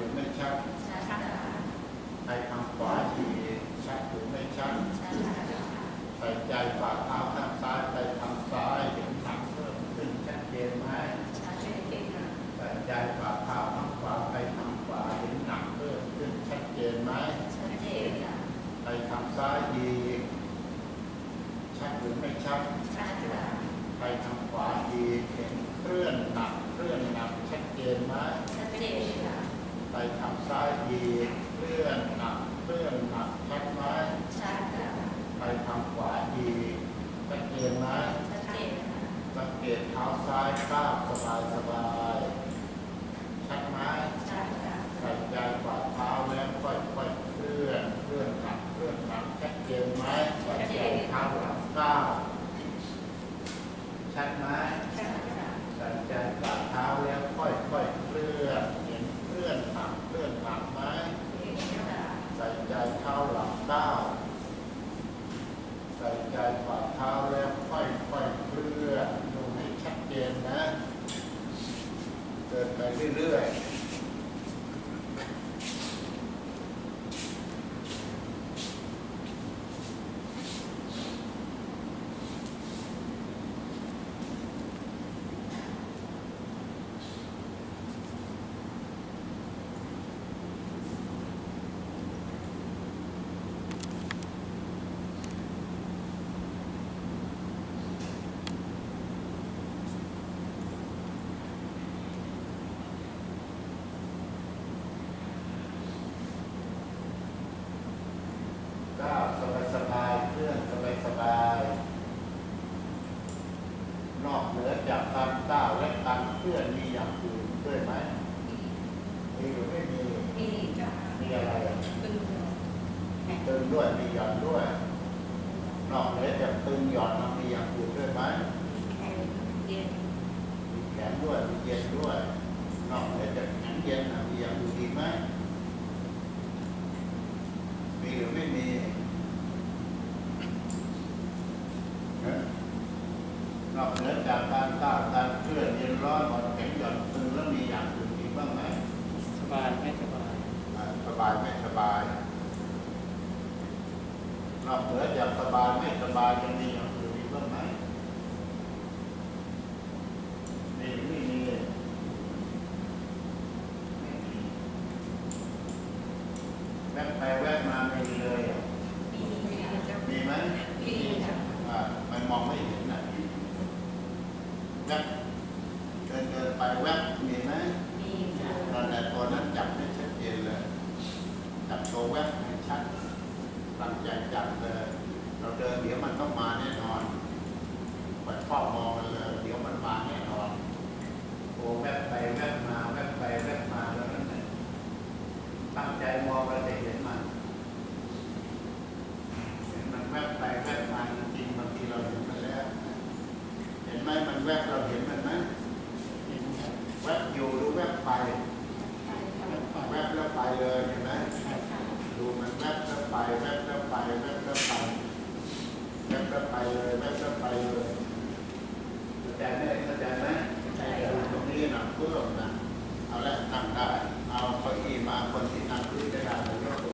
ชัดชัดค่ะไปทางขวาทีชัดหรือไม่ชัดชัดค่ะใส่ใจฝ่าเท้าข้างซ้ายไปทางซ้ายเห็นหนักเพิ่มขึ้นชัดเจนไหมชัดเจนค่ะใส่ใจฝ่าเท้าข้างขวาไปทางขวาเห็นหนักเพิ่มขึ้นชัดเจนไหมชัดเจนค่ะไปทางซ้ายอีกชัดหรือไม่ชัดชัดค่ะไปทางขวาอีกเห็นเคลื่อนหนักเคลื่อนหนักชัดเจนไหมชัดเจนค่ะไป ทางซ้ายอีกเคลื่อนหนักเคลื่อนหนักชัดไหมชัดค่ะไปทางขวาอีกชัดเจนไหมชัดเจนค่ะสังเกตเท้าซ้ายก้าวสบายสบายชัดไหมชัดค่ะใส่ใจฝ่าเท้าแล้วค่อยๆเคลื่อนเคลื่อนหนักเคลื่อนหนักชัดเจนไหมใส่ใจเท้าหลังก้าวชัดไหมชัดค่ะใส่ใจฝ่าเท้าแล้วค่อยๆเคลื่อนเห็นเคลื่อน พื่อนหนักไหมใส่ใจเท้าหลังก้าวใส่ใจฝ่าเท้าแล้วค่อยค่อยเคลื่อนดูให้ชัดเจนนะ เดินไปเรื่อยๆก้าวสบายๆเคลื่อนสบายๆ นอกเหนือจากการก้าวและการเคลื่อนมีอย่างอื่นด้วยไหมมีหรือไม่มีมีจ้ะมีอะไรอะตึงมีตึงด้วยมีหย่อนด้วย นอกเหนือจากตึงหย่อนมันมีอย่างอื่นด้วยไหมแข็งเย็นมีแขนด้วยมีเย็นด้วย นอกเหนือจากแขนเย็นน่ะมีอย่างอื่นอีกไหมมีหรือไม่มีฮะนอกเหนือ จากการก้าวการเคลื่อนเย็นร้อนหมดแข็งหย่อนตึงแล้วมีอย่างอื่นอีกบ้างไหมสบายไม่สบายอ่าสบายไม่สบายนอกเหนือจากสบายไม่สบายยังมีอย่างอื่นอีกบ้างไหมมีหรือไม่มีไม่มีแวบไปแวบมาไม่มีเลยอะมีจ้ะมีไหมมีจ้ะอ่ามันมองไม่เห็นนะ แวบเดินเดินไปแวบมีไหมมีจ้ะเราแต่ตัวนั้นจับไม่ชัดเจนเลย จับตัวแวบให้ชัดตั้งใจจับเลย เราเดินเดี๋ยวมันต้องมาแน่นอนปล่อยเฝ้ามองมันเลย เดี๋ยวมันมาแน่นอนตัวแวบไปแวบมาแวบไปแวบมาแล้วนั่นแหละตั้งใจมองเราจะเห็นมันเห็นมันแวบไปแวบมาจริงๆบางทีเราเห็นมันแล้ว เห็นไหมมันแวบเรา ก็ไปเลยไม่ก็ไปเลยเข้าใจไหมเข้าใจไหมตรงนี้นะเพิ่มนะเอาละตั้งได้